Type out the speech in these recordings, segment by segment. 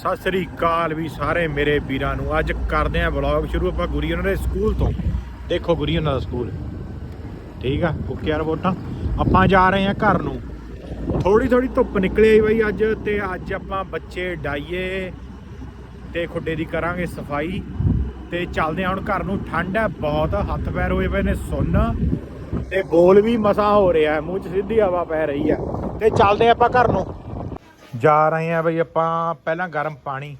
ਸਤਿ ਸ੍ਰੀ ਅਕਾਲ ਵੀ ਸਾਰੇ ਮੇਰੇ ਵੀਰਾਂ ਨੂੰ। ਅੱਜ ਕਰਦੇ ਆਂ ਵਲੌਗ ਸ਼ੁਰੂ ਆਪਾਂ ਗੁਰੀ ਉਹਨਾਂ ਦੇ ਸਕੂਲ ਤੋਂ। ਦੇਖੋ ਗੁਰੀ ਉਹਨਾਂ ਦਾ ਸਕੂਲ। ਠੀਕ ਆ ਓਕੇ ਯਾਰ ਆਪਾਂ ਜਾ ਰਹੇ ਆਂ ਘਰ ਨੂੰ। ਥੋੜੀ ਥੋੜੀ ਧੁੱਪ ਨਿਕਲੀ ਆਈ ਬਈ ਅੱਜ ਤੇ ਅੱਜ ਆਪਾਂ ਬੱਚੇ ਡਾਈਏ ਤੇ ਖੁੱਡੇ ਦੀ ਕਰਾਂਗੇ ਸਫ਼ਾਈ। ਤੇ ਚੱਲਦੇ ਆਂ ਹੁਣ ਘਰ ਨੂੰ। ਠੰਡ ਹੈ ਬਹੁਤ, ਹੱਥ ਪੈਰ ਹੋਏ ਪਏ ਨੇ ਸੁੰਨ। ਤੇ ਬੋਲ ਵੀ ਮਸਾ ਹੋ ਰਿਹਾ ਮੂੰਹ 'ਚ ਸਿੱਧੀ ਹਵਾ ਪੈ ਰਹੀ ਹੈ। ਤੇ ਚੱਲਦੇ ਆਂ ਆਪਾਂ ਘਰ ਨੂੰ। ਜਾ ਰਹੇ ਆ ਬਈ ਆਪਾਂ ਪਹਿਲਾਂ ਗਰਮ ਪਾਣੀ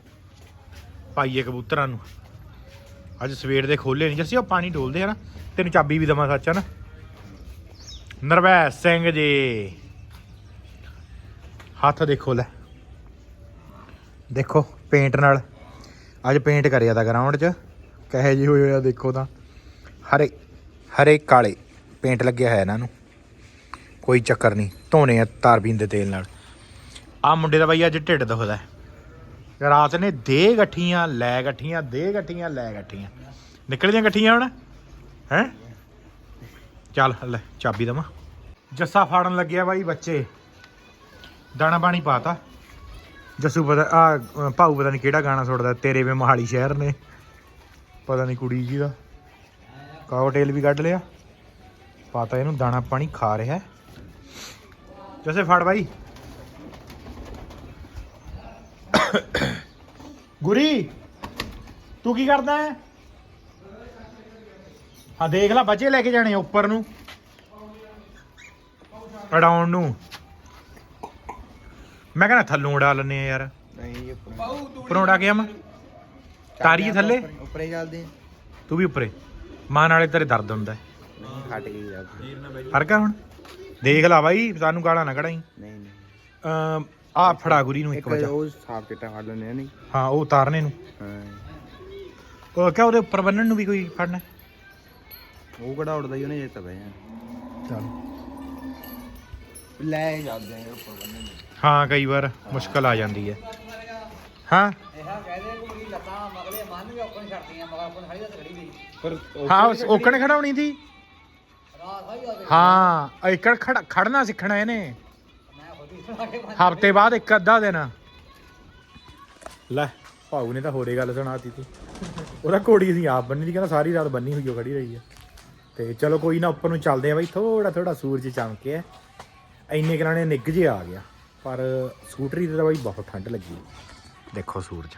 ਪਾਈਏ ਕਬੂਤਰਾਂ ਨੂੰ। ਅੱਜ ਸਵੇਰ ਦੇ ਖੋਲੇ ਨਹੀਂ ਜੱਸੀ, ਉਹ ਪਾਣੀ ਡੋਲਦੇ ਆ ਨਾ, ਤੈਨੂੰ ਚਾਬੀ ਵੀ ਦਵਾਂ ਸੱਚ ਆ ਨਾ। ਨਰਵੈਸ ਸਿੰਘ ਜੀ। ਹੱਥ ਦੇਖੋ ਲੈ। ਦੇਖੋ ਪੇਂਟ ਨਾਲ। ਅੱਜ ਪੇਂਟ ਕਰਿਆ ਤਾਂ ਗਰਾਊਂਡ 'ਚ। ਕਹੇ ਜੀ ਹੋਏ ਆ, ਦੇਖੋ ਤਾਂ। ਹਰੇ ਹਰੇ ਕਾਲੇ ਪੇਂਟ ਲੱਗਿਆ ਹੈ ਇਹਨਾਂ ਨੂੰ। ਕੋਈ ਚੱਕਰ ਨਹੀਂ ਧੋਣੇ ਆ ਤਾਰਬੀਨ ਦੇ ਤੇਲ ਨਾਲ। ਆ ਮੁੰਡੇ ਦਾ ਬਾਈ ਅੱਜ ਢਿੱਡ ਦੁਖਦਾ ਰਾਤ ਨੇ ਦੇ ਗੱਠੀਆਂ, ਲੈ ਗੱਠੀਆਂ ਦੇ ਗੱਠੀਆਂ, ਲੈ ਗੱਠੀਆਂ। ਨਿਕਲਦੀਆਂ ਗੱਠੀਆਂ ਹੁਣ? ਹੈ? ਚੱਲ, ਲੈ, ਚਾਬੀ ਦਵਾਂ। ਜੱਸਾ ਫਾੜਨ ਲੱਗਿਆ ਬਾਈ ਬੱਚੇ। ਦਾਣਾ ਪਾਣੀ ਪਾਤਾ। ਜੱਸੂ ਪਤਾ ਆ ਭਾਊ ਪਤਾ ਨਹੀਂ ਕਿਹੜਾ ਗਾਣਾ ਸੁਣਦਾ ਤੇਰੇ ਵੇ ਮਹਾਲੀ ਸ਼ਹਿਰ ਨੇ। ਪਤਾ ਨਹੀਂ ਕੁੜੀ ਜੀ ਦਾ ਕਾਕਟੇਲ ਵੀ ਕੱਢ ਲਿਆ। ਪਾਤਾ ਇਹਨੂੰ, ਦਾਣਾ ਪਾਣੀ ਖਾ ਰਿਹਾ ਜੱਸੇ ਫੜ ਬਾਈ। ਗੁਰੀ ਤੂੰ ਕੀ ਕਰਦਾ ਹੈ? ਹਾਂ ਦੇਖ ਲੈ ਬੱਚੇ ਲੈ ਕੇ ਜਾਣੇ ਆ ਉੱਪਰ ਨੂੰ। ਅਡਾਉਣ ਨੂੰ। ਮੈਂ ਕਹਿੰਦਾ ਥੱਲੋਂ ਉਡਾ ਲੈਨੇ ਆ ਯਾਰ। ਨਹੀਂ ਉੱਪਰੋਂ। ਉਡਾ ਕੇ ਆਵਾਂ ਤਾਰੀਏ ਥੱਲੇ? ਉੱਪਰੇ ਚੱਲਦੇ ਤੂੰ ਵੀ ਉੱਪਰੇ। ਮਾਂ ਨਾਲੇ ਤੇਰੇ ਦਰਦ ਹੁੰਦਾ। ਨਹੀਂ ਹਟ ਗਈ ਯਾਰ ਫ਼ਰਕ ਆ ਹੁਣ? ਦੇਖ ਲੈ ਬਾਈ ਸਾਨੂੰ ਗਾਲਾਂ ਨਾ ਕਢਾਈ। ਨਹੀਂ ਨਹੀਂ। ਆ ਫੜਾ ਗੁਰੀ ਨੂੰ ਇੱਕ ਇੱਕ ਵਜਾ। ਉਹ ਸਾਫ਼ ਚਿੱਟਾ ਫੜ ਲੈਣੇ ਆ ਨਹੀਂ? ਹਾਂ ਉਹ ਉਤਾਰਨੇ ਨੂੰ। ਹਾਂ। ਉਹ ਕਿਆ ਉਹਦੇ ਉੱਪਰ ਬੰਨਣ ਨੂੰ ਵੀ ਕੋਈ ਫੜਨਾ? ਹੈ? ਉਹ ਕਿਹੜਾ ਉੜਦਾ ਹੀ ਉਹਨੇ ਜੇ ਤਵੇ ਚੱਲ। ਲੈ ਜਾਂਦੇ ਆ ਉੱਪਰ ਬੰਨੇ ਹਾਂ ਕਈ ਵਾਰ ਮੁਸ਼ਕਲ ਆ ਜਾਂਦੀ ਹੈ। ਹਾਂ? ਪਰ ਹਾਂ ਉਸ ਓਕਣ ਖੜਾਉਣੀ ਸੀ? ਹਾਂ ਏਕੜ ਖੜ ਖੜਨਾ ਸਿੱਖਣਾ ਇਹਨੇ। ਹਫ਼ਤੇ ਬਾਅਦ ਇੱਕ ਅੱਧਾ ਦਿਨ। ਲੈ ਭਾਊ ਨੇ ਤਾਂ ਹੋਰੇ ਗੱਲ ਸੁਣਾਤੀ ਤੀ। ਉਹਦਾ ਘੋੜੀ ਅਸੀਂ ਆਪ ਬੰਨੀ ਦੀ ਕਹਿੰਦਾ ਸਾਰੀ ਰਾਤ ਬੰਨੀ ਹੋਈ ਉਹ ਖੜੀ ਰਹੀ ਆ। ਤੇ ਚਲੋ ਕੋਈ ਨਾ, ਉੱਪਰ ਨੂੰ ਚੱਲਦੇ ਆ ਬਾਈ ਥੋੜਾ ਥੋੜਾ ਸੂਰਜ ਚਮਕਿਆ ਇੰਨੇ ਕਰਾਣੇ ਨਿੱਘ ਜੇ ਆ ਗਿਆ, ਪਰ ਸਕੂਟਰੀ ਤੇ ਤਾਂ ਬਾਈ ਬਹੁਤ ਠੰਡ ਲੱਗੀ। ਦੇਖੋ ਸੂਰਜ।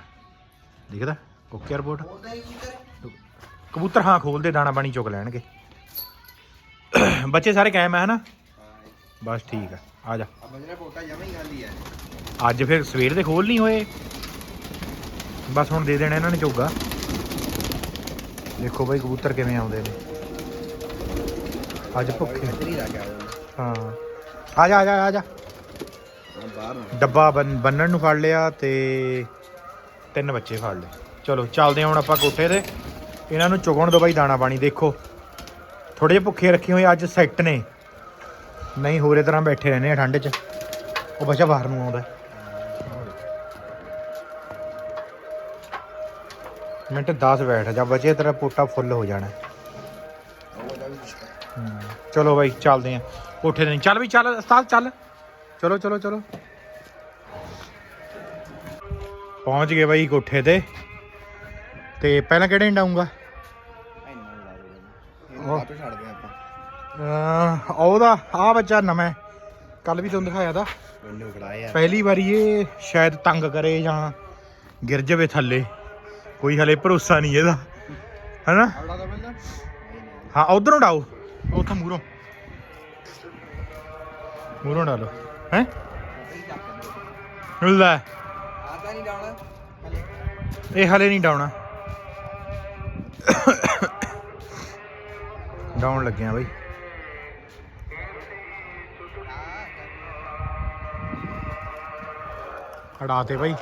ਦਿਖਦਾ? Okay report? ਕਬੂਤਰ ਹਾਂ ਖੋਲਦੇ ਦਾਣਾ ਪਾਣੀ ਚੁੱਕ ਲੈਣਗੇ। ਬੱਚੇ ਸਾਰੇ ਕਾਇਮ ਹੈ ਹਨਾ? ਬਸ ਠੀਕ ਆ। ਆ ਜਾ। ਆ ਬਜਰਾ ਪੋਟਾ ਜਮਾ ਹੀ ਖਾਲੀ ਹੈ ਅੱਜ ਫਿਰ ਸਵੇਰ ਦੇ ਖੋਲ ਨਹੀਂ ਹੋਏ। ਬਸ ਹੁਣ ਦੇ ਦੇਣਾ ਇਹਨਾਂ ਨੇ ਚੋਗਾ ਦੇਖੋ ਬਾਈ ਕਬੂਤਰ ਕਿਵੇਂ ਆਉਂਦੇ ਨੇ। ਅੱਜ ਭੁੱਖੇ ਗਿਆ ਹਾਂ ਆ ਜਾ ਆ ਜਾ ਆ ਜਾ। ਬਾਹਰ ਡੱਬਾ ਬੰਨ- ਬੰਨਣ ਨੂੰ ਫੜ ਲਿਆ ਤੇ ਤਿੰਨ ਬੱਚੇ ਫੜ ਲਏ। ਚਲੋ ਚੱਲਦੇ ਹਾਂ ਹੁਣ ਆਪਾਂ ਕੋਠੇ ਤੇ। ਇਹਨਾਂ ਨੂੰ ਚੁਗਣ ਦੋ ਬਾਈ ਦਾਣਾ ਪਾਣੀ। ਦੇਖੋ। ਥੋੜੇ ਜਿਹੇ ਭੁੱਖੇ ਰੱਖੇ ਹੋਏ ਅੱਜ ਸੈੱਟ ਨੇ। ਨਹੀਂ ਹੋਰੇ ਤਰ੍ਹਾਂ ਬੈਠੇ ਰਹਿੰਦੇ ਆ ਠੰਡ 'ਚ। ਉਹ ਬੱਚਾ ਬਾਹਰ ਨੂੰ ਆਉਂਦਾ। ਮਿੰਟ 10 ਬੈਠ ਜਾ ਬਚੇ ਤੇਰਾ ਪੋਟਾ ਫੁੱਲ ਹੋ ਜਾਣਾ। ਚਲੋ ਬਾਈ ਚੱਲਦੇ ਆ। ਕੋਠੇ ਤੇ ਨਹੀਂ। ਚੱਲ ਵੀ ਚੱਲ ਉਸਤਾਦ ਚੱਲ। ਚਲੋ ਚਲੋ ਚਲੋ। ਪਹੁੰਚ ਗਏ ਬਾਈ ਕੋਠੇ ਤੇ। ਤੇ ਪਹਿਲਾਂ ਕਿਹੜੇ ਹੰਡਾਉਂਗਾ ਇੰਨਾ ਲਾ ਦੋ ਇਹਨੂੰ ਕਾਟੋ ਛੱਡਦੇ ਆਪਾਂ ਅਹ ਉਹਦਾ ਆ ਬੱਚਾ ਨਵਾਂ। ਕੱਲ ਵੀ ਤੁਹਾਨੂੰ ਦਿਖਾਇਆ ਦਾ। ਮੈਨੂੰ ਫੜਾਇਆ। ਪਹਿਲੀ ਵਾਰੀ ਇਹ ਸ਼ਾਇਦ ਤੰਗ ਕਰੇ ਜਾਂ ਗਿਰ ਜਾਵੇ ਥੱਲੇ। ਕੋਈ ਹਲੇ ਭਰੋਸਾ ਨਹੀਂ ਇਹਦਾ। ਹੈਨਾ? ਹਾਂ ਉਧਰੋਂ ਡਾਓ। ਉੱਥੋਂ ਮੂਰੋਂ ਮੂਰੋਂ ਡਾਲੋ। ਹੈ? ਲੈ ਆ ਤਾਂ ਨਹੀਂ ਡਾਉਣਾ ਇਹ ਹਲੇ ਨਹੀਂ ਡਾਉਣਾ। ਡਾਉਣ ਲੱਗੇ ਆ ਬਈ। ਹੜਾਤੇ ਬਈ।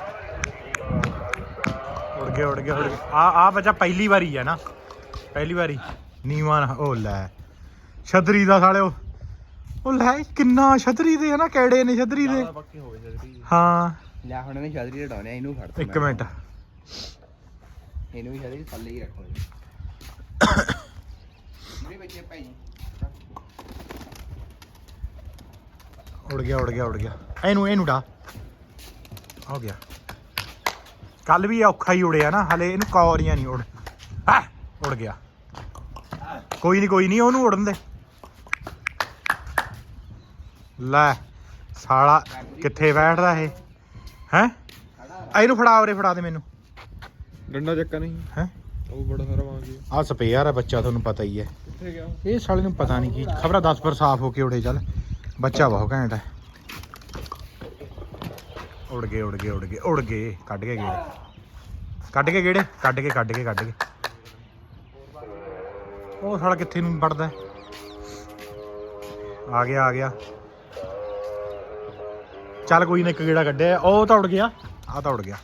ਉੜ ਗਿਆ ਉੜ ਗਿਆ ਉੜ ਗਿਆ ਆ ਆ ਬੱਚਾ ਪਹਿਲੀ ਵਾਰੀ ਹੈ ਨਾ। ਪਹਿਲੀ ਵਾਰੀ। ਨੀਵਾਂ ਉਹ ਲੈ। ਛਤਰੀ ਦਾ ਸਾਲੇ ਉਹ ਲੈ ਕਿੰਨਾ ਛਤਰੀ ਦੇ ਹੈ ਨਾ ਕੈੜੇ ਨੇ ਛਤਰੀ ਦੇ? ਪੱਕੇ ਹੋ ਲੈ ਹੁਣ ਇਹਨੇ ਛਤਰੀ ਡਾਉਣੇ ਇਹਨੂੰ ਫੜ ਇੱਕ। ਮਿੰਟ। ਇਹਨੂੰ ਵੀ ਛਤਰੀ ਥੱਲੇ ਹੀ ਰੱਖੋ ਮੇਰੇ ਬੱਚੇ ਭਾਈ ਉੜ ਗਿਆ ਉੜ ਗਿਆ ਉੜ ਗਿਆ। ਇਹਨੂੰ ਇਹਨੂੰ ਡਾ ਹੋ ਗਿਆ। ਕੱਲ ਵੀ ਔਖਾ ਹੀ ਉੜਿਆ ਨਾ ਹਲੇ ਇਹਨੂੰ ਕੌਰੀਆਂ ਨਹੀਂ ਉੜ ਆ ਉੜ ਗਿਆ। ਕੋਈ ਨਹੀਂ ਕੋਈ ਨਹੀਂ ਉਹਨੂੰ ਉੜਨ ਦੇ। ਲੈ ਸਾਲਾ ਕਿੱਥੇ ਬੈਠਦਾ ਇਹ? ਹੈ? ਇਹਨੂੰ ਫੜਾ ਉਰੇ ਫੜਾ ਦੇ ਮੈਨੂੰ। ਡੰਡਾ ਚੱਕਾ ਨਹੀਂ। ਹੈ? ਉਹ ਬੜਾ ਸਾਰਾ ਵਾਂ ਗਿਆ ਆ ਸਪੇਅਰ ਆ ਬੱਚਾ ਤੁਹਾਨੂੰ ਪਤਾ ਹੀ ਹੈ। ਕਿੱਥੇ ਗਿਆ ਇਹ ਸਾਲੇ ਨੂੰ ਪਤਾ ਨਹੀਂ ਕੀ ਖਬਰਾਂ 10 ਪਰ ਸਾਫ਼ ਹੋ ਕੇ ਉੜੇ ਚੱਲ। ਬੱਚਾ ਬਹੁਤ ਘੈਂਟ ਹੈ। ਉੜ ਗਏ ਉੜ ਗਏ ਉੜ ਗਏ ਉੜ ਗਏ। ਕੱਢ ਕੇ ਗੇੜੇ। ਕੱਢ ਕੇ ਗੇੜੇ? ਕੱਢ ਕੇ ਕੱਢ ਕੇ ਕੱਢ ਕੇ। ਉਹ ਸਾਲਾ ਕਿੱਥੇ ਨੂੰ ਵੜਦਾ? ਹੈ? ਆ ਗਿਆ ਆ ਗਿਆ। ਚੱਲ ਕੋਈ ਨਾ, ਇੱਕ ਗੇੜਾ ਕੱਢਿਆ। ਉਹ ਤਾਂ ਉੜ ਗਿਆ। ਆ ਤਾਂ ਉੜ ਗਿਆ।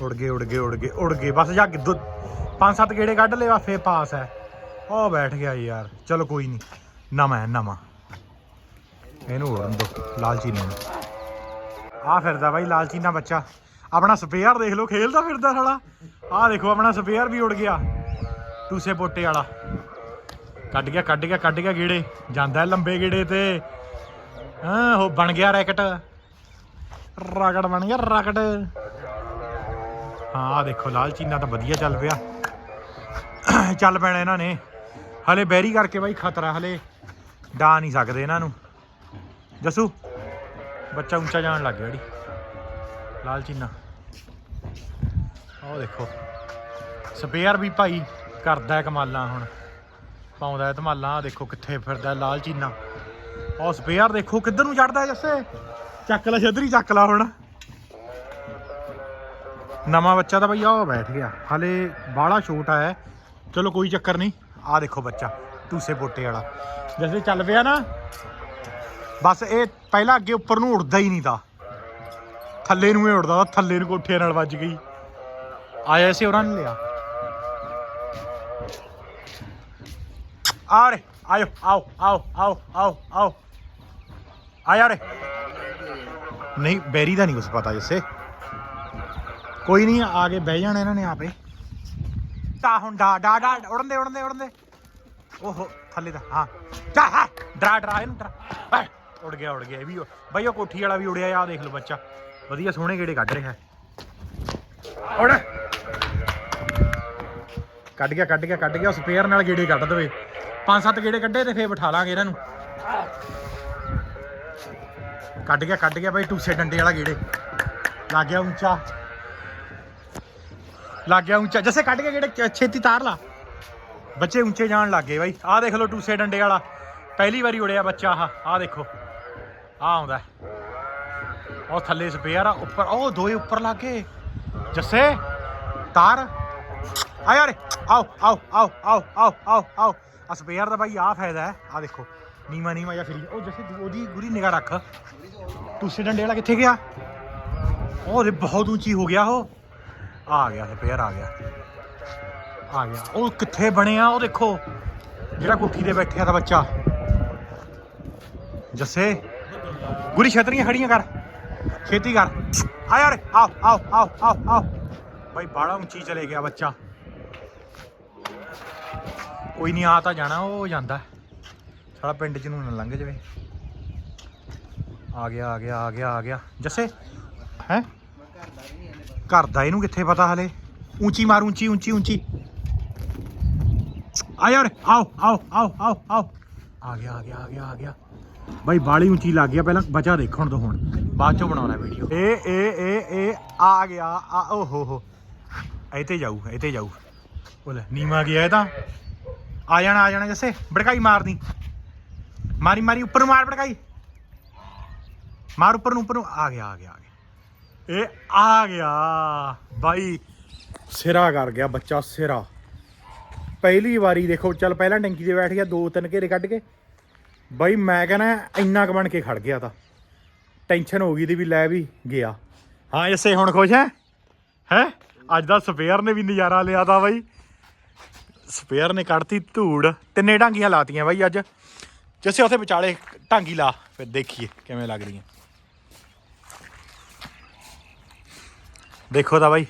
ਉੜ ਗਏ ਉੜ ਗਏ ਉੜ ਗਏ ਉੜ ਗਏ। ਬਸ ਜਾ ਕੇ ਦੋ, ਪੰਜ ਸੱਤ ਗੇੜੇ ਕੱਢ ਲਏ ਵਾ ਫੇਰ ਪਾਸ ਹੈ। ਉਹ ਬੈਠ ਗਿਆ ਯਾਰ। ਚਲੋ ਕੋਈ ਨਹੀਂ ਨਵਾਂ ਹੈ, ਨਵਾਂ। ਇਹਨੂੰ ਉੜਨ ਦੋ ਲਾਲਚੀ ਨੂੰ। ਆ ਫਿਰਦਾ ਬਾਈ ਲਾਲਚੀ ਨਾ ਬੱਚਾ। ਆਪਣਾ ਸਪੇਅਰ ਦੇਖ ਲਓ, ਖੇਲਦਾ ਫਿਰਦਾ ਸਾਲਾ। ਆ ਦੇਖੋ, ਆਪਣਾ ਸਪੇਅਰ ਵੀ ਉੜ ਗਿਆ। ਟੂਸੇ ਪੋਟੇ ਵਾਲਾ। ਕੱਢ ਗਿਆ ਕੱਢ ਗਿਆ ਕੱਢ ਗਿਆ ਗੇੜੇ। ਜਾਂਦਾ ਲੰਬੇ ਗੇੜੇ ਤੇ। ਹਾਂ, ਉਹ ਬਣ ਗਿਆ ਰੈਕਟ। ਰਾਕਟ ਬਣ ਗਿਆ ਰਗੜ। ਹਾਂ, ਆਹ ਦੇਖੋ, ਲਾਲ ਚੀਨਾ ਤਾਂ ਵਧੀਆ ਚੱਲ ਪਿਆ। ਚੱਲ ਪੈਣਾ ਇਹਨਾਂ ਨੇ। ਹਲੇ ਬੈਰੀ ਕਰਕੇ ਬਾਈ ਖਤਰਾ, ਹਲੇ ਡਾ ਨਹੀਂ ਸਕਦੇ ਇਹਨਾਂ ਨੂੰ। ਜਸੂ, ਬੱਚਾ ਉੱਚਾ ਜਾਣ ਲੱਗ ਗਿਆ ਜਿਹੜੀ ਲਾਲ ਚੀਨਾ। ਆਹ ਦੇਖੋ। ਸਪੇਅਰ ਵੀ ਭਾਈ ਕਰਦਾ ਹੈ ਕਮਾਲਾਂ ਹੁਣ। ਪਾਉਂਦਾ ਧਮਾਲਾਂ, ਆਹ ਦੇਖੋ ਕਿੱਥੇ ਫਿਰਦਾ ਲਾਲ ਚੀਨਾ। ਉਹ ਸਪੇਅਰ ਦੇਖੋ, ਕਿੱਧਰ ਨੂੰ ਚੜਦਾ ਜੱਸੇ? ਚੱਕ ਲੈ ਛੱਦਰੀ ਚੱਕ ਲਾ ਹੁਣ। ਨਵਾਂ ਬੱਚਾ ਤਾਂ ਬਈ ਉਹ ਬੈਠ ਗਿਆ। ਹਲੇ ਬਾਹਲਾ ਛੋਟਾ ਹੈ। ਚਲੋ ਕੋਈ ਚੱਕਰ ਨਹੀਂ। ਆ ਦੇਖੋ ਬੱਚਾ ਟੂਸੇ ਬੋਟੇ ਵਾਲਾ। ਜਿਵੇਂ ਚੱਲ ਪਿਆ ਨਾ। ਬਸ ਇਹ ਪਹਿਲਾਂ ਅੱਗੇ ਉੱਪਰ ਨੂੰ ਉੜਦਾ ਹੀ ਨਹੀਂ ਤਾਂ। ਥੱਲੇ ਨੂੰ ਹੀ ਉੜਦਾ ਤਾ, ਥੱਲੇ ਨੂੰ ਕੋਠੇ ਨਾਲ ਵੱਜ ਗਈ। ਆਇਆ ਸੀ ਉਹਨਾਂ ਨੇ ਲਿਆ। ਆ ਰੇ, ਆਇਓ, ਆਓ ਆਓ ਆਓ ਆਓ ਆਓ। ਆਇਆ ਰੇ। ਨਹੀਂ, ਬੈਰੀ ਦਾ ਨਹੀਂ ਕੁਛ ਪਤਾ ਜਿਸੇ। ਕੋਈ ਨਹੀਂ, ਆ ਕੇ ਬਹਿ ਜਾਣਾ ਇਹਨਾਂ ਨੇ ਆਪੇ। ਤਾਂ ਹੁਣ ਡਾ ਡਾ ਡਾ ਉੜਨ ਦੇ ਉੜਨ ਦੇ ਉੜਨ ਦੇ। ਓਹੋ, ਥੱਲੇ ਦਾ, ਹਾਂ। ਜਾ ਹਾਂ, ਡਰਾ ਡਰਾ ਇਹਨੂੰ, ਡਰਾ। ਉੜ ਗਿਆ ਉੜ ਗਿਆ, ਇਹ ਵੀ ਬਈ, ਉਹ ਕੋਠੀ ਵਾਲਾ ਵੀ ਉੜਿਆ ਆ ਦੇਖ ਲਓ ਬੱਚਾ। ਵਧੀਆ ਸੋਹਣੇ ਗੇੜੇ ਕੱਢ ਰਿਹਾ। ਉੜ। ਕੱਢ ਗਿਆ ਕੱਢ ਗਿਆ ਕੱਢ ਗਿਆ ਸਪੇਅਰ ਨਾਲ ਗੇੜੇ ਕੱਢ ਦਵੇ। ਪੰਜ ਸੱਤ ਗੇੜੇ ਕੱਢੇ ਤੇ ਫੇਰ ਬਿਠਾ ਲਾਂਗੇ ਇਹਨਾਂ ਨੂੰ। ਕੱਢ ਗਿਆ ਕੱਢ ਗਿਆ ਬਾਈ, ਟੂਸੇ ਡੰਡੇ ਵਾਲਾ ਗੇੜੇ। ਲੱਗ ਗਿਆ ਉੱਚਾ। ਲੱਗ ਗਿਆ ਉੱਚਾ। ਜੈਸੇ, ਕੱਢ ਕੇ ਗੇੜੇ ਛੇਤੀ ਤਾਰ ਲਾ। ਬੱਚੇ ਉੱਚੇ ਜਾਣ ਲੱਗ ਗਏ ਬਾਈ। ਆਹ ਦੇਖ ਲਓ ਟੂਸੇ ਡੰਡੇ ਵਾਲਾ। ਪਹਿਲੀ ਵਾਰੀ ਉੜਿਆ ਬੱਚਾ ਆਹ। ਆਹ ਦੇਖੋ। ਆਹ ਆਉਂਦਾ ਉਹ ਥੱਲੇ ਸਪੇਅਰ ਆ, ਉੱਪਰ, ਉਹ ਦੋਏ ਉੱਪਰ ਲੱਗ ਗਏ। ਜੱਸੇ, ਤਾਰ। ਆ ਯਾਰ, ਆਓ ਆਓ ਆਓ ਆਓ ਆਓ ਆਓ ਆਓ। ਆ ਸਪੇਅਰ ਦਾ ਬਾਈ ਆਹ ਫਾਇਦਾ ਹੈ। ਆ ਦੇਖੋ ਨੀਮਾ ਨੀਮਾ ਜਾਂ ਫਿਰੀ ਉਹ ਜੱਸੇ, ਉਹਦੀ ਗੁਰੀ ਨਿਗਾਹ ਰੱਖ। ਟੂਸੇ ਡੰਡੇ ਵਾਲਾ ਕਿੱਥੇ ਗਿਆ? ਉਹ ਤੇ ਬਹੁਤ ਉੱਚੀ ਹੋ ਗਿਆ ਉਹ। ਆ ਗਿਆ ਸਪੇਅਰ ਆ ਗਿਆ। ਆ ਗਿਆ। ਉਹ ਕਿੱਥੇ ਬਣਿਆ? ਉਹ ਦੇਖੋ। ਜਿਹੜਾ ਕੋਠੀ ਤੇ ਬੈਠਿਆ ਦਾ ਬੱਚਾ। ਜੱਸੇ। ਗੁਰੀ ਛਤਰੀਆਂ ਖੜੀਆਂ ਕਰ। ਛੇਤੀ ਕਰ। ਆ ਯਾਰ ਆਓ ਆਓ ਆਓ ਆਓ ਆਓ। ਭਾਈ ਬਾੜਾ ਉੱਚੀ ਚਲੇ ਗਿਆ ਬੱਚਾ। ਕੋਈ ਨਹੀਂ ਆ ਤਾਂ ਜਾਣਾ, ਉਹ ਜਾਂਦਾ। ਸਾਲਾ ਪਿੰਡ ਚ ਨੂੰ ਨਾ ਲੰਘ ਜਾਵੇ। ਆ ਗਿਆ ਆ ਗਿਆ ਆ ਗਿਆ ਆ ਗਿਆ। ਜੱਸੇ, ਹੈ? ਘਰ ਦਾ ਇਹਨੂੰ ਕਿੱਥੇ ਪਤਾ ਹਲੇ? ਉੱਚੀ ਮਾਰ ਉੱਚੀ ਉੱਚੀ ਉੱਚੀ ਆ ਯਾਰ ਆਓ ਆਓ ਆਓ ਆਓ ਆਓ। ਆ ਗਿਆ ਆ ਗਿਆ ਆ ਗਿਆ ਆ ਗਿਆ। ਬਾਈ ਬਾਲੀ ਉੱਚੀ ਲੱਗ ਗਿਆ ਪਹਿਲਾਂ ਬਚਾ ਦੇਖਣ ਤੋਂ ਹੁਣ। ਬਾਅਦ ਚੋਂ ਬਣਾਉਣਾ ਵੀਡੀਓ ਏ ਏ ਏ ਏ, ਆ ਗਿਆ, ਆ, ਓ ਹੋ ਹੋ। ਇਹ ਜਾਊ ਇਹ ਜਾਊ। ਉਹ ਨੀਮਾ ਗਿਆ ਇਹ ਤਾਂ। ਆ ਜਾਣਾ ਆ ਜਾਣਾ ਜੱਸੇ, ਭੜਕਾਈ ਮਾਰਦੀ ਮਾਰੀ ਮਾਰੀ, ਉੱਪਰ ਨੂੰ ਮਾਰ ਭੜਕਾਈ। ਮਾਰ ਉੱਪਰ ਨੂੰ ਉੱਪਰ ਨੂੰ। ਆ ਗਿਆ ਆ ਗਿਆ ਆ ਗਿਆ। ਇਹ ਆ ਗਿਆ। ਬਾਈ, ਸਿਰਾ ਕਰ ਗਿਆ ਬੱਚਾ, ਸਿਰਾ। ਪਹਿਲੀ ਵਾਰੀ ਦੇਖੋ, ਚੱਲ ਪਹਿਲਾਂ ਟੈਂਕੀ ਤੇ ਬੈਠ ਗਿਆ, ਦੋ ਤਿੰਨ ਘੇਰੇ ਕੱਢ ਕੇ। ਬਾਈ ਮੈਂ ਕਹਿੰਦਾ ਇੰਨਾ ਕੁ ਬਣ ਕੇ ਖੜ ਗਿਆ ਤਾਂ। ਟੈਨਸ਼ਨ ਹੋ ਗਈ ਦੀ ਵੀ ਲੈ ਵੀ ਗਿਆ। ਹਾਂ, ਇਸੇ ਹੁਣ ਖੁਸ਼ ਹੈ? ਹੈ? ਅੱਜ ਦਾ ਸਪੇਅਰ ਨੇ ਵੀ ਨਜ਼ਾਰਾ ਲਿਆ ਤਾ ਬਾਈ। ਸਪੇਅਰ ਨੇ ਕੱਢਤੀ ਧੂੜ। ਤਿੰਨੇ ਢਾਂਗੀਆਂ ਲਾਤੀਆਂ ਬਾਈ ਅੱਜ। ਜਿਸੇ, ਉੱਥੇ ਵਿਚਾਲੇ ਢਾਂਗੀ ਲਾ, ਫਿਰ ਦੇਖੀਏ ਕਿਵੇਂ ਲੱਗਦੀਆਂ। ਦੇਖੋ ਤਾਂ ਬਾਈ,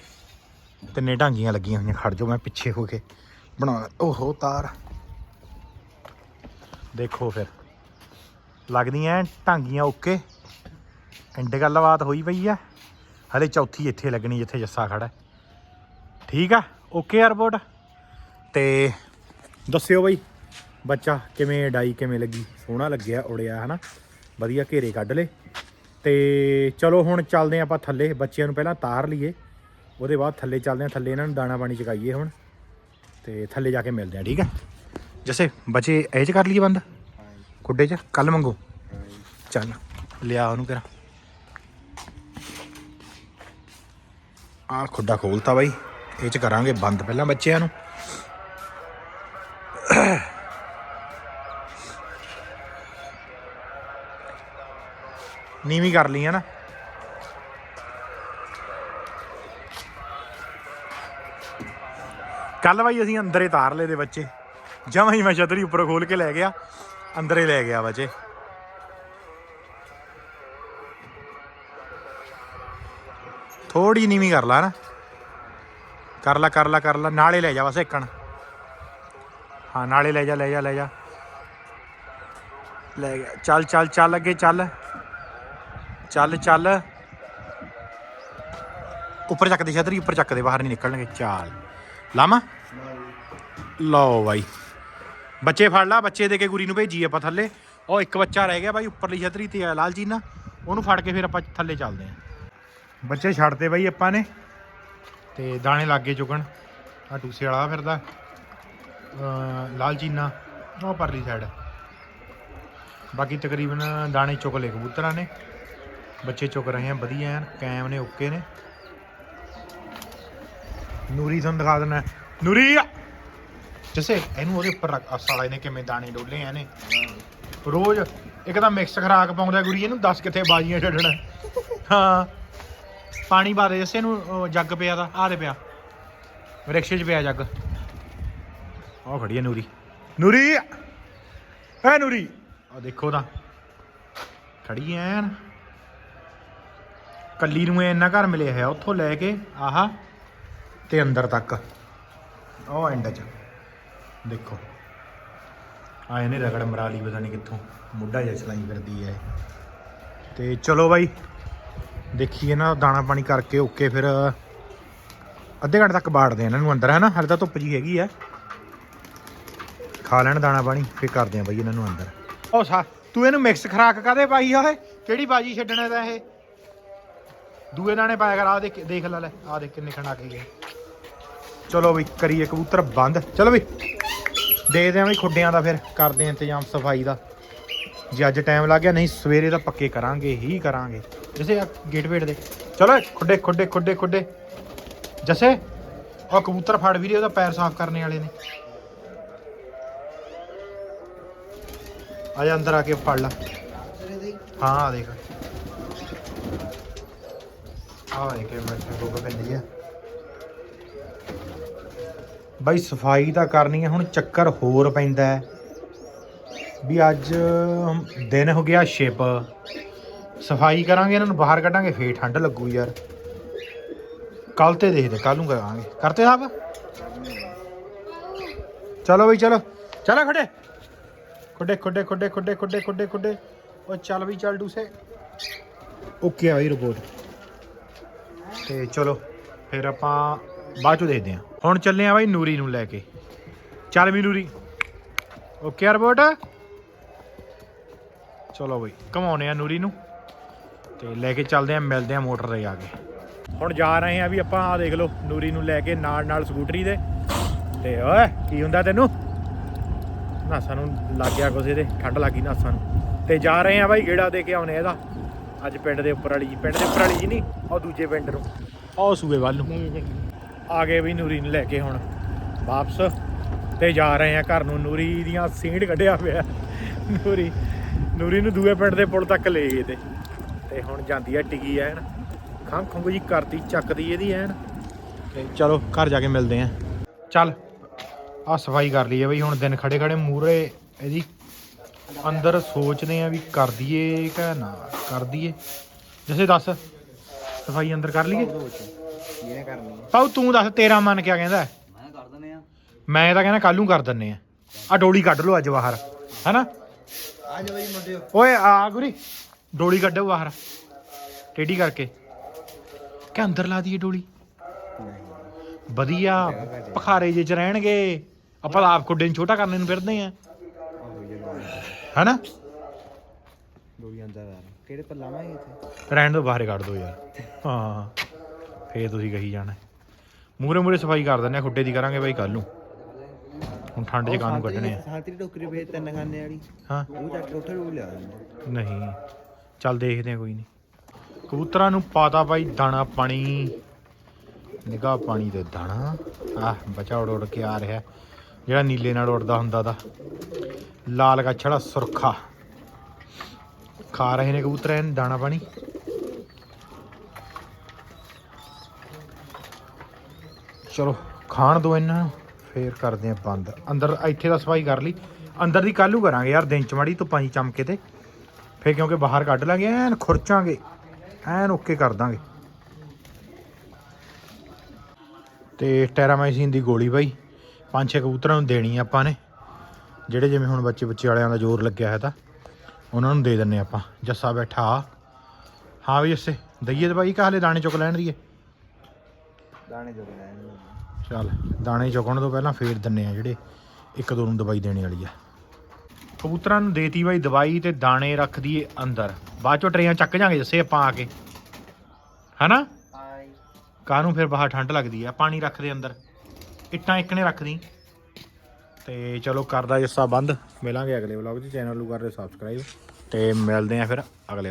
ਤਿੰਨੇ ਢਾਂਗੀਆਂ ਲੱਗੀਆਂ ਹੋਈਆਂ, ਖੜ ਜਾਓ, ਮੈਂ ਪਿੱਛੇ ਹੋ ਕੇ ਬਣਾ ਓਹੋ, ਤਾਰ। ਦੇਖੋ ਫਿਰ। ਲੱਗਦੀਆਂ ਢਾਂਗੀਆਂ ਓਕੇ। ਐਂਡ ਗੱਲਬਾਤ ਹੋਈ ਪਈ ਆ ਹਲੇ ਚੌਥੀ ਇੱਥੇ ਲੱਗਣੀ, ਜਿੱਥੇ ਜੱਸਾ ਖੜਾ ਠੀਕ ਆ? ਓਕੇ ਆ ਰਿਪੋਰਟ ਤੇ ਦੱਸਿਓ ਬਈ, ਬੱਚਾ ਕਿਵੇਂ, ਡਾਈ ਕਿਵੇਂ ਲੱਗੀ? ਸੋਹਣਾ ਲੱਗਿਆ, ਉੜਿਆ, ਹਨਾ? ਵਧੀਆ ਘੇਰੇ ਕੱਢ ਲੇ ਤੇ ਚਲੋ ਹੁਣ ਚੱਲਦੇ ਹਾਂ ਆਪਾਂ ਥੱਲੇ, ਬੱਚਿਆਂ ਨੂੰ ਪਹਿਲਾਂ ਤਾਰ ਲਈਏ। ਉਹਦੇ ਬਾਅਦ ਥੱਲੇ ਚੱਲਦੇ ਹਾਂ ਥੱਲੇ ਇਹਨਾਂ ਨੂੰ ਦਾਣਾ ਪਾਣੀ ਚਕਾਈਏ ਹੁਣ। ਤੇ ਥੱਲੇ ਜਾ ਕੇ ਮਿਲਦੇ ਹਾਂ ਠੀਕ ਹੈ ਜੈਸੇ, ਬੱਚੇ ਇਹ ਚ ਕਰ ਲਈਏ ਬੰਦ? ਖੁੱਡੇ ਚ ਕੱਲ ਮੰਗੋ। ਚੱਲ, ਲਿਆ ਉਹਨੂੰ ਕਰਾਂ ਆ ਖੁੱਡਾ ਖੋਲਤਾ ਬਾਈ। ਇਹ ਚ ਕਰਾਂਗੇ ਬੰਦ ਪਹਿਲਾਂ ਬੱਚਿਆਂ ਨੂੰ। ਨੀਵੀਂ ਕਰ ਲਈ ਹੈ ਨਾ। ਕੱਲ ਬਾਈ ਅਸੀਂ ਅੰਦਰੇ ਤਾਰ ਲਏ ਦੇ ਬੱਚੇ। ਜਮਾਂ ਹੀ ਮੈਂ ਛਤਰੀ ਉੱਪਰ ਖੋਲ ਕੇ ਲੈ ਗਿਆ। ਅੰਦਰੇ ਲੈ ਗਿਆ ਬੱਚੇ ਥੋੜੀ ਨੀਵੀਂ ਕਰ ਲਾ ਨਾ। ਕਰ ਲਾ ਕਰ ਲਾ ਕਰ ਲਾ, ਨਾਲੇ ਲੈ ਜਾ ਬਸ ਇੱਕਣ ਹਾਂ, ਨਾਲੇ ਲੈ ਜਾ ਲੈ ਜਾ ਲੈ ਜਾ। ਲੈ ਗਿਆ। ਚੱਲ ਚੱਲ ਚੱਲ ਅੱਗੇ ਚੱਲ। ਚੱਲ ਚੱਲ। ਉੱਪਰ ਚੱਕ ਦੇ ਛਤਰੀ ਉੱਪਰ ਚੱਕ ਦੇ, ਬਾਹਰ ਨਹੀਂ ਨਿਕਲਣਗੇ। ਚਾਲ। ਲਾਮਾ ਲਓ ਬਾਈ। ਬੱਚੇ ਫੜ ਲਾ, ਬੱਚੇ ਦੇ ਕੇ ਗੁਰੀ ਨੂੰ ਭੇਜੀ ਆਪਾਂ ਥੱਲੇ। ਉਹ ਇੱਕ ਬੱਚਾ ਰਹਿ ਗਿਆ ਬਾਈ, ਉੱਪਰਲੀ ਛਤਰੀ ਤੇ ਆ ਲਾਲ ਚੀਨਾ ਉਹਨੂੰ ਫੜ ਕੇ ਫਿਰ ਆਪਾਂ ਥੱਲੇ ਚੱਲਦੇ ਆਂ। ਬੱਚੇ ਛੱਡਦੇ ਬਾਈ ਆਪਾਂ ਨੇ। ਤੇ ਦਾਣੇ ਲਾਗੇ ਚੁਗਣ। ਆ ਟੂਸੇ ਵਾਲਾ ਫਿਰਦਾ। ਅਹ ਲਾਲ ਚੀਨਾ ਉਹ ਪਰਲੀ ਸਾਈਡ ਬਾਕੀ ਤਕਰੀਬਨ ਦਾਣੇ ਚੁੱਕ ਲਏ ਕਬੂਤਰਾਂ ਨੇ। ਬੱਚੇ ਚੁੱਕ ਰਹੇ ਆ, ਵਧੀਆ ਐਨ, ਕੈਮ ਨੇ, ਓਕੇ ਨੇ। ਨੂਰੀ ਤੁਹਾਨੂੰ ਦਿਖਾ ਦਿੰਦਾ। ਨੂਰੀ ਜਸੇ, ਇਹਨੂੰ ਉਹਦੇ ਉੱਪਰ ਰੱਖ, ਆਹ ਸਾਲਾ ਇਹਨੇ ਕਿਵੇਂ ਦਾਣੇ ਡੋਲੇ ਆ ਨੇ ਰੋਜ਼ ਇੱਕ ਤਾਂ ਮਿਕਸ ਖਰਾਕ ਪਾਉਂਦਾ ਗੁਰੀ ਇਹਨੂੰ ਦੱਸ ਕਿੱਥੇ ਬਾਜੀਆਂ ਛੱਡਣਾ। ਹਾਂ। ਪਾਣੀ ਪਾ ਦੇ ਜਸੇ ਨੂੰ ਉਹ ਜੱਗ ਪਿਆ ਦਾ, ਆਹ ਦੇ ਪਿਆ। ਰਿਕਸ਼ੇ 'ਚ ਪਿਆ ਜੱਗ। ਆਹ ਖੜੀ ਹੈ ਨੂਰੀ। ਨੂਰੀ! ਐ ਨੂਰੀ! ਆ ਦੇਖੋ ਤਾਂ। ਖੜੀ ਐਨ। ਕੱਲੀ ਨੂੰ ਇਹ ਇੰਨਾ ਘਰ ਮਿਲਿਆ ਹੈ, ਉੱਥੋਂ ਲੈ ਕੇ, ਆਹਾ, ਤੇ ਅੰਦਰ ਤੱਕ। ਉਹ ਐਂਡ 'ਚ। ਦੇਖੋ। ਆ ਇਹਨੇ ਰਗੜ ਮਰਾ ਲਈ, ਪਤਾ ਨਹੀਂ ਕਿੱਥੋਂ। ਮੁੱਢਾ ਜਿਹਾ ਚਲਾਈ ਫਿਰਦੀ ਹੈ ਤੇ ਚਲੋ ਬਾਈ, ਦੇਖੀਏ ਨਾ, ਦਾਣਾ ਪਾਣੀ ਕਰਕੇ ਓਕੇ, ਫਿਰ ਅੱਧੇ ਘੰਟੇ ਤੱਕ ਬਾੜਦੇ ਆ ਇਹਨਾਂ ਨੂੰ ਅੰਦਰ ਹੈ ਨਾ ਹਲੇ ਤਾਂ ਧੁੱਪ ਜੀ ਹੈਗੀ ਆ ਖਾ ਲੈਣ ਦਾਣਾ ਪਾਣੀ, ਫਿਰ ਕਰਦੇ ਆ ਬਾਈ ਇਹਨਾਂ ਨੂੰ ਅੰਦਰ। ਉਹ ਸਾ, ਤੂੰ ਇਹਨੂੰ ਮਿਕਸ ਖਰਾਕ ਕਾਦੇ ਪਾਈ ਆ ਓਏ ਕਿਹੜੀ ਬਾਜੀ ਛੱਡਣਾ ਦਾ ਇਹ? ਦੂਏ ਦਾਣੇ ਪਾਇਆ ਕਰ ਆ ਦੇਖ ਦੇਖ ਲੈ ਲੈ ਆ ਦੇਖ ਕਿੰਨੇ ਖਣਾ ਕੇ ਗਏ। ਚਲੋ ਬਈ, ਕਰੀਏ ਕਬੂਤਰ ਬੰਦ। ਚਲੋ ਵੀ ਦੇ ਦਿਆਂ ਬਈ ਖੁੱਡਿਆਂ ਦਾ ਫਿਰ ਕਰਦੇ ਆ ਇੰਤਜ਼ਾਮ ਸਫ਼ਾਈ ਦਾ। ਜੇ ਅੱਜ ਟਾਈਮ ਲੱਗ ਗਿਆ, ਨਹੀਂ ਸਵੇਰੇ ਤਾਂ ਪੱਕੇ ਕਰਾਂਗੇ, ਹੀ ਕਰਾਂਗੇ। ਜਿਸੇ ਆ ਗੇਟ ਵੇਟ ਦੇ ਚਲੋ ਖੁੱਡੇ ਖੁੱਡੇ ਖੁੱਡੇ ਖੁੱਡੇ। ਜਸੇ ਉਹ ਕਬੂਤਰ ਫੜ ਵੀਰੇ, ਉਹਦਾ ਪੈਰ ਸਾਫ਼ ਕਰਨੇ ਵਾਲੇ ਨੇ। ਆ ਜਾ ਅੰਦਰ ਆ ਕੇ ਫੜ ਲਾ। ਹਾਂ ਆ ਦੇਖ। ਆ ਦੇਖ ਮੈਂ ਗੋਗਾ ਪੈਂਦੀ ਆ। ਬਾਈ ਸਫ਼ਾਈ ਤਾਂ ਕਰਨੀ ਹੈ, ਹੁਣ ਚੱਕਰ ਹੋਰ ਪੈਂਦਾ ਵੀ ਅੱਜ ਦਿਨ ਹੋ ਗਿਆ ਸ਼ਿਪ। ਸਫ਼ਾਈ ਕਰਾਂਗੇ, ਇਹਨਾਂ ਨੂੰ ਬਾਹਰ ਕੱਢਾਂਗੇ, ਫੇਰ ਠੰਡ ਲੱਗੂ ਯਾਰ। ਕੱਲ ਤੇ ਦੇਖਦੇ ਕੱਲ ਨੂੰ ਕਰਾਂਗੇ। ਕਰਤੇ ਸਾਹਿਬ ਚਲੋ ਬਈ, ਚਲੋ। ਚਲੋ ਖੜੇ ਖੁੱਡੇ। ਖੁੱਡੇ ਖੁੱਡੇ ਖੁੱਡੇ ਖੁੱਡੇ ਖੁੱਡੇ ਖੁੱਡੇ ਉਹ ਚੱਲ ਵੀ, ਚੱਲ ਡੂਸੇ। ਓਕੇ ਆ ਬਈ ਰਿਪੋਰਟ ਤੇ ਚਲੋ, ਫਿਰ ਆਪਾਂ ਬਾਅਦ ਚੋਂ ਦੇਖਦੇ ਹਾਂ। ਹੁਣ ਚੱਲੇ ਆ ਬਾਈ ਨੂਰੀ ਨੂੰ ਲੈ ਕੇ। ਚੱਲ ਵੀ ਨੂਰੀ। ਓਕੇ ਆ ਚਲੋ ਬਈ ਘਮਾਉਨੇ ਆ ਨੂਰੀ ਨੂੰ। ਤੇ ਲੈ ਕੇ ਚੱਲਦੇ ਆ ਮਿਲਦੇ ਆ ਮੋਟਰ ਤੇ ਆ ਕੇ। ਹੁਣ ਜਾ ਰਹੇ ਆ ਵੀ ਆਪਾਂ ਆ ਦੇਖ ਲਓ, ਨੂਰੀ ਨੂੰ ਲੈ ਕੇ ਨਾਲ ਨਾਲ ਸਕੂਟਰੀ ਦੇ। ਤੇ ਓਏ, ਕੀ ਹੁੰਦਾ ਤੈਨੂੰ? ਨਾ ਸਾਨੂੰ ਲੱਗ ਗਿਆ ਕੁਛ ਇਹਦੇ, ਠੰਡ ਲੱਗੀ ਨਾ। ਸਾਨੂੰ ਤੇ ਜਾ ਰਹੇ ਆ ਬਾਈ, ਗੇੜਾ ਦੇ ਕੇ ਆਉਨੇ ਇਹਦਾ। ਅੱਜ ਪਿੰਡ ਦੇ ਉੱਪਰ ਵਾਲੀ ਜੀ ਪਿੰਡ ਦੇ ਉੱਪਰ ਵਾਲੀ ਜੀ ਨਹੀਂ, ਉਹ ਦੂਜੇ ਪਿੰਡ ਨੂੰ। ਉਹ ਸੂਏ ਵੱਲ ਨੂੰ। ਆ ਗਏ ਵੀ ਨੂਰੀ ਨੂੰ ਲੈ ਕੇ ਹੁਣ ਵਾਪਸ ਤੇ ਜਾ ਰਹੇ ਆ ਘਰ ਨੂੰ। ਨੂਰੀ ਦੀਆਂ ਸੀਂਡ ਕੱਢਿਆ ਪਿਆ। ਨੂਰੀ ਨੂਰੀ ਨੂੰ ਦੂਏ ਪਿੰਡ ਦੇ ਪੁਲ ਤੱਕ ਲੈ ਗਏ ਤੇ। ਤੇ ਹੁਣ ਜਾਂਦੀ ਆ ਟਿਕੀ ਐਨ। ਖੰਘ ਖੰਘ ਜੀ ਕਰਦੀ ਚੱਕਦੀ ਇਹਦੀ ਐਨ। ਤੇ ਚਲੋ, ਘਰ ਜਾ ਕੇ ਮਿਲਦੇ ਆ। ਚੱਲ ਆ ਸਫ਼ਾਈ ਕਰ ਲਈਏ ਬਈ। ਹੁਣ ਦਿਨ ਖੜੇ ਖੜੇ ਮੂਰੇ ਇਹਦੀ ਅੰਦਰ ਸੋਚਦੇ ਆ ਵੀ ਕਰ ਦਈਏ ਕਿ ਨਾ, ਕਰ ਦਈਏ। ਜਿਵੇਂ ਦੱਸ, ਸਫ਼ਾਈ ਅੰਦਰ ਕਰ ਲਈਏ? ਇਹਨੇ ਕਰਨੀ ਹੈ ਪਾਉ ਤੂੰ ਦੱਸ ਤੇਰਾ ਮਨ ਕਿਆ ਕਹਿੰਦਾ? ਹੈ? ਮੈਂ ਕਰ ਦਨੇ ਆ। ਮੈਂ ਤਾਂ ਕਹਿੰਦਾ ਕੱਲ ਨੂੰ ਕਰ ਦਿੰਨੇ ਆ। ਆ ਡੋਲੀ ਕੱਢ ਲਓ ਅੱਜ ਬਾਹਰ ਹੈਨਾ? ਆ ਜਾ ਬਈ ਮੁੰਡਿਓ। ਓਏ ਆ ਗੁਰੀ ਡੋਲੀ ਕੱਢੋ ਬਾਹਰ ਟੇਢੀ ਕਰਕੇ। ਕਿ ਅੰਦਰ ਲਾ ਦਈਏ ਡੋਲੀ? ਨਹੀਂ। ਵਧੀਆ ਪਖਾਰੇ ਜੇ ਚ ਰਹਿਣਗੇ। ਆਪਾਂ ਤਾਂ ਆਪ ਕੁੱਡੇ ਨੂੰ ਛੋਟਾ ਕਰਨ ਨੂੰ ਫਿਰਦੇ ਆ। ਆਹੋ ਹਨਾ? ਡੋਲੀ ਅੰਦਰ ਆ ਰਹੀ। ਕਿਹੜੇ ਪਰ ਲਾਵਾਂਗੇ ਇੱਥੇ? ਰਹਿਣ ਤੋਂ ਬਾਹਰ ਕੱਢ ਦੋ ਯਾਰ। ਹਾਂ। ਫੇਰ ਤੁਸੀਂ ਕਹੀ ਜਾਣਾ। ਮੂਰੇ ਮੂਰੇ ਸਫ਼ਾਈ ਕਰ ਦਿੰਦੇ ਆ ਖੁੱਡੇ ਦੀ ਕਰਾਂਗੇ ਬਾਈ ਕੱਲ ਨੂੰ। ਹੁਣ ਠੰਡ 'ਚ ਕਾਨੂੰ ਕੱਢਣੇ ਆ? ਸਾਂਤਰੀ ਟੋਕਰੀ ਵੇਚ ਤਿੰਨ ਖਾਨੇ ਵਾਲੀ। ਹਾਂ। ਉਹ ਚੱਕ ਕੇ ਉੱਥੇ ਲਿਆ ਦਿੰਦੇ ਨਹੀਂ। ਚੱਲ ਦੇਖਦੇ ਆ ਕੋਈ ਨਹੀਂ। ਕਬੂਤਰਾਂ ਨੂੰ ਪਾਤਾ ਬਾਈ ਦਾਣਾ ਪਾਣੀ। ਨਿਗਾਹ ਪਾਣੀ ਤੇ ਦਾਣਾ। ਆਹ ਬਚਾ ਉੜ ਉੜ ਕੇ ਆ ਰਿਹਾ। ਜਿਹੜਾ ਨੀਲੇ ਨਾਲ ਉੜਦਾ ਹੁੰਦਾ ਦਾ। ਲਾਲ ਗੱਛੜਾ ਸੁਰਖਾ। ਖਾ ਰਹੇ ਨੇ ਕਬੂਤਰ ਐਨ ਦਾਣਾ ਪਾਣੀ। ਚਲੋ, ਖਾਣ ਦੋ ਇਹਨਾਂ ਨੂੰ, ਫੇਰ ਕਰਦੇ ਆ ਬੰਦ। ਅੰਦਰ, ਇੱਥੇ ਦਾ ਸਫ਼ਾਈ ਕਰ ਲਈ। ਅੰਦਰ ਦੀ ਕੱਲੂ ਕਰਾਂਗੇ ਯਾਰ, ਦਿਨ ਚ ਮਾੜੀ ਧੁੱਪਾਂ ਦੀ ਚਮਕੇ ਤੇ। ਫੇਰ ਕਿਉਂਕਿ ਬਾਹਰ ਕੱਢ ਲਾਂਗੇ, ਐਨ ਖੁਰਚਾਂਗੇ, ਐਨ ਓਕੇ ਕਰ ਦਾਂਗੇ। ਤੇ ਟੈਰਾਮਾਈਸਿਨ ਦੀ ਗੋਲੀ ਬਾਈ, ਪੰਜ ਛੇ ਕਬੂਤਰਾਂ ਨੂੰ ਦੇਣੀ ਆਪਾਂ ਨੇ। ਜਿਹੜੇ ਜਿਵੇਂ ਹੁਣ ਬੱਚੇ ਬੱਚੇ ਵਾਲਿਆਂ ਦਾ ਜ਼ੋਰ ਲੱਗਿਆ ਹੈ ਤਾਂ, ਉਹਨਾਂ ਨੂੰ ਦੇ ਦਿੰਨੇ ਆਪਾਂ। ਜੱਸਾ ਬੈਠਾ। ਹਾਂ ਵੀ ਜੱਸੇ, ਦਈਏ ਤੇ ਬਾਈ ਕਾ ਦਾਣੇ ਚੁੱਕ ਲੈਣ ਦੀਏ। ਦਾਣੇ ਚੁੱਕ ਲੈਣ ਚੱਲ ਦਾਣੇ ਚੁੱਕਣ ਤੋਂ ਪਹਿਲਾਂ ਫੇਰ ਦਿੰਨੇ ਆ ਜਿਹੜੇ ਇੱਕ ਦੋ ਨੂੰ ਦਵਾਈ ਦੇਣੀ ਵਾਲੀ ਆ। ਕਬੂਤਰਾਂ ਨੂੰ ਦੇਤੀ ਬਾਈ ਦਵਾਈ ਤੇ ਦਾਣੇ ਰੱਖ ਦਈਏ ਅੰਦਰ। ਬਾਅਦ ਚੋਂ ਟਰੇਆਂ ਚੱਕ ਜਾਾਂਗੇ ਜੱਸੇ ਆਪਾਂ ਆ ਕੇ। ਹਨਾ? ਕਾਹਨੂੰ ਫਿਰ ਬਾਹਰ ਠੰਡ ਲੱਗਦੀ ਆ? ਪਾਣੀ ਰੱਖ ਦੇ ਅੰਦਰ। ਇੱਟਾਂ ਇੱਕ ਨੇ ਰੱਖ ਦੀ। ਤੇ ਚਲੋ ਕਰਦਾ ਜੱਸਾ ਬੰਦ। ਮਿਲਾਂਗੇ ਅਗਲੇ ਵਲੌਗ 'ਚ। ਚੈਨਲ ਨੂੰ ਕਰ ਰਹੇ ਸਬਸਕ੍ਰਾਈਬ ਤੇ ਮਿਲਦੇ ਆ ਫਿਰ ਅਗਲੇ